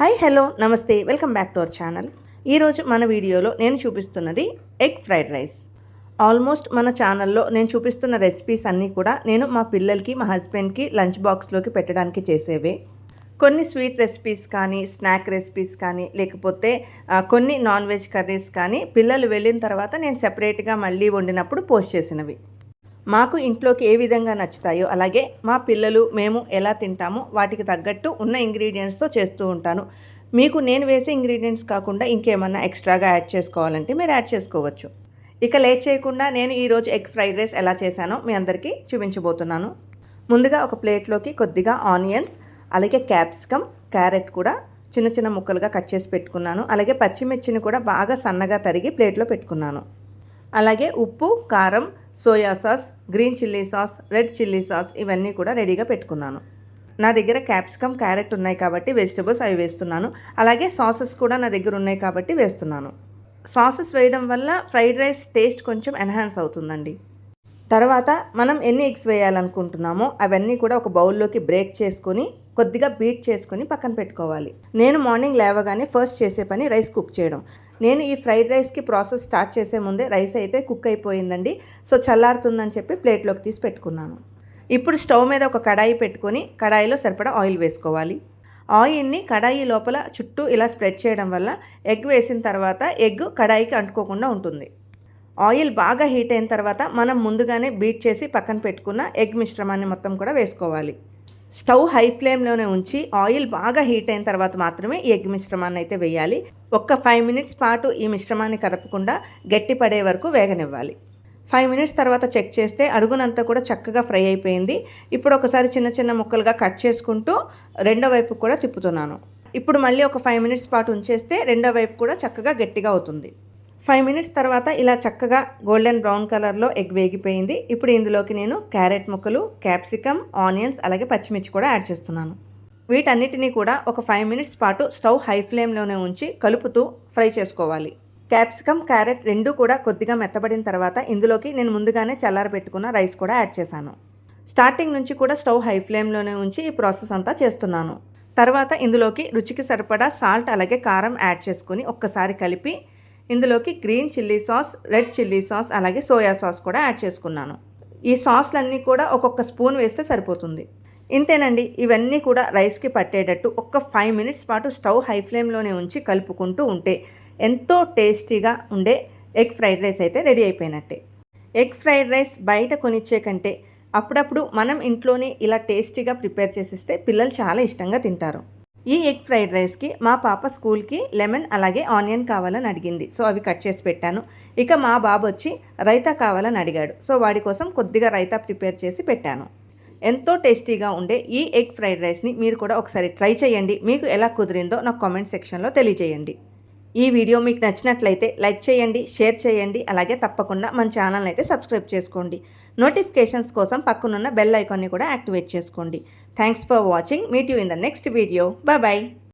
Hi hello నమస్తే welcome back to our channel. ఈరోజు మన వీడియోలో నేను చూపిస్తున్నది ఎగ్ ఫ్రైడ్ రైస్. ఆల్మోస్ట్ మన ఛానల్లో నేను చూపిస్తున్న రెసిపీస్ అన్నీ కూడా నేను మా పిల్లలకి మా హస్బెండ్కి లంచ్ బాక్స్లోకి పెట్టడానికి చేసేవే. కొన్ని స్వీట్ రెసిపీస్ కానీ స్నాక్ రెసిపీస్ కానీ లేకపోతే కొన్ని నాన్ వెజ్ కర్రీస్ కానీ పిల్లలు వెళ్ళిన తర్వాత నేను సెపరేట్గా మళ్ళీ వండినప్పుడు పోస్ట్ చేసినవి. మాకు ఇంట్లోకి ఏ విధంగా నచ్చుతాయో అలాగే మా పిల్లలు మేము ఎలా తింటామో వాటికి తగ్గట్టు ఉన్న ఇంగ్రీడియంట్స్తో చేస్తూ ఉంటాను. మీకు నేను వేసే ఇంగ్రీడియంట్స్ కాకుండా ఇంకేమన్నా ఎక్స్ట్రాగా యాడ్ చేసుకోవాలంటే మీరు యాడ్ చేసుకోవచ్చు. ఇక లేట్ చేయకుండా నేను ఈరోజు ఎగ్ ఫ్రైడ్ రైస్ ఎలా చేశానో మీ అందరికీ చూపించబోతున్నాను. ముందుగా ఒక ప్లేట్లోకి కొద్దిగా ఆనియన్స్ అలాగే క్యాప్సికమ్ క్యారెట్ కూడా చిన్న చిన్న ముక్కలుగా కట్ చేసి పెట్టుకున్నాను. అలాగే పచ్చిమిర్చిని కూడా బాగా సన్నగా తరిగి ప్లేట్లో పెట్టుకున్నాను. అలాగే ఉప్పు కారం soya sauce green chilli sauce red chilli sauce ఇవన్నీ కూడా రెడీగా పెట్టుకున్నాను. నా దగ్గర క్యాప్సికమ్ క్యారెట్ ఉన్నాయి కాబట్టి వెజిటబుల్స్ అవి వేస్తున్నాను. అలాగే సాసెస్ కూడా నా దగ్గర ఉన్నాయి కాబట్టి వేస్తున్నాను. సాసెస్ వేయడం వల్ల ఫ్రైడ్ రైస్ టేస్ట్ కొంచెం ఎన్హాన్స్ అవుతుందండి. తర్వాత మనం ఎన్ని ఎగ్స్ వేయాలనుకుంటున్నామో అవన్నీ కూడా ఒక బౌల్లోకి బ్రేక్ చేసుకొని కొద్దిగా బీట్ చేసుకొని పక్కన పెట్టుకోవాలి. నేను మార్నింగ్ లేవగానే ఫస్ట్ చేసే పని రైస్ కుక్ చేయడం. నేను ఈ ఫ్రైడ్ రైస్కి ప్రాసెస్ స్టార్ట్ చేసే ముందే రైస్ అయితే కుక్ అయిపోయిందండి. సో చల్లారుతుందని చెప్పి ప్లేట్లోకి తీసి పెట్టుకున్నాను. ఇప్పుడు స్టవ్ మీద ఒక కడాయి పెట్టుకొని కడాయిలో సరిపడా ఆయిల్ వేసుకోవాలి. ఆయిల్ని కడాయి లోపల చుట్టూ ఇలా స్ప్రెడ్ చేయడం వల్ల ఎగ్ వేసిన తర్వాత ఎగ్ కడాయికి అంటుకోకుండా ఉంటుంది. ఆయిల్ బాగా హీట్ అయిన తర్వాత మనం ముందుగానే బీట్ చేసి పక్కన పెట్టుకున్న ఎగ్ మిశ్రమాన్ని మొత్తం కూడా వేసుకోవాలి. స్టవ్ హై ఫ్లేమ్లోనే ఉంచి ఆయిల్ బాగా హీట్ అయిన తర్వాత మాత్రమే ఈ ఎగ్ మిశ్రమాన్ని అయితే వేయాలి. ఒక్క ఫైవ్ మినిట్స్ పాటు ఈ మిశ్రమాన్ని కదపకుండా గట్టి పడే వరకు వేగనివ్వాలి. ఫైవ్ మినిట్స్ తర్వాత చెక్ చేస్తే అడుగునంతా కూడా చక్కగా ఫ్రై అయిపోయింది. ఇప్పుడు ఒకసారి చిన్న చిన్న ముక్కలుగా కట్ చేసుకుంటూ రెండో వైపు కూడా తిప్పుతున్నాను. ఇప్పుడు మళ్ళీ ఒక ఫైవ్ మినిట్స్ పాటు ఉంచేస్తే రెండో వైపు కూడా చక్కగా గట్టిగా అవుతుంది. ఫైవ్ మినిట్స్ తర్వాత ఇలా చక్కగా గోల్డెన్ బ్రౌన్ కలర్లో ఎగ్ వేగిపోయింది. ఇప్పుడు ఇందులోకి నేను క్యారెట్ ముక్కలు క్యాప్సికమ్ ఆనియన్స్ అలాగే పచ్చిమిర్చి కూడా యాడ్ చేస్తున్నాను. వీటన్నిటినీ కూడా ఒక ఫైవ్ మినిట్స్ పాటు స్టవ్ హై ఫ్లేమ్లోనే ఉంచి కలుపుతూ ఫ్రై చేసుకోవాలి. క్యాప్సికమ్ క్యారెట్ రెండు కూడా కొద్దిగా మెత్తబడిన తర్వాత ఇందులోకి నేను ముందుగానే చల్లారబెట్టుకున్న రైస్ కూడా యాడ్ చేశాను. స్టార్టింగ్ నుంచి కూడా స్టవ్ హై ఫ్లేమ్లోనే ఉంచి ఈ ప్రాసెస్ అంతా చేస్తున్నాను. తర్వాత ఇందులోకి రుచికి సరిపడా సాల్ట్ అలాగే కారం యాడ్ చేసుకుని ఒక్కసారి కలిపి ఇందులోకి green chilli sauce red chilli sauce అలాగే సోయా సాస్ కూడా యాడ్ చేసుకున్నాను. ఈ సాస్లన్నీ కూడా ఒక్కొక్క స్పూన్ వేస్తే సరిపోతుంది. ఇంతేనండి ఇవన్నీ కూడా రైస్కి పట్టేటట్టు ఒక్క ఫైవ్ మినిట్స్ పాటు స్టవ్ హై ఫ్లేమ్లోనే ఉంచి కలుపుకుంటూ ఉంటే ఎంతో టేస్టీగా ఉండే ఎగ్ ఫ్రైడ్ రైస్ అయితే రెడీ అయిపోయినట్టే. ఎగ్ ఫ్రైడ్ రైస్ బయట కొనిచ్చే కంటే అప్పుడప్పుడు మనం ఇంట్లోనే ఇలా టేస్టీగా ప్రిపేర్ చేసిస్తే పిల్లలు చాలా ఇష్టంగా తింటారు. ఈ ఎగ్ ఫ్రైడ్ రైస్కి మా పాప స్కూల్కి లెమన్ అలాగే ఆనియన్ కావాలని అడిగింది. సో అవి కట్ చేసి పెట్టాను. ఇక మా బాబు వచ్చి రైతా కావాలని అడిగాడు. సో వాడి కోసం కొద్దిగా రైతా ప్రిపేర్ చేసి పెట్టాను. ఎంతో టేస్టీగా ఉండే ఈ ఎగ్ ఫ్రైడ్ రైస్ని మీరు కూడా ఒకసారి ట్రై చేయండి. మీకు ఎలా కుదిరిందో నాకు కామెంట్ సెక్షన్లో తెలియజేయండి. ఈ వీడియో మీకు నచ్చినట్లయితే లైక్ చేయండి షేర్ చేయండి. అలాగే తప్పకుండా మన ఛానల్ అయితే సబ్స్క్రైబ్ చేసుకోండి. నోటిఫికేషన్స్ కోసం పక్కనున్న బెల్ ఐకాన్ని కూడా యాక్టివేట్ చేసుకోండి. Thanks for watching meet you in the next video bye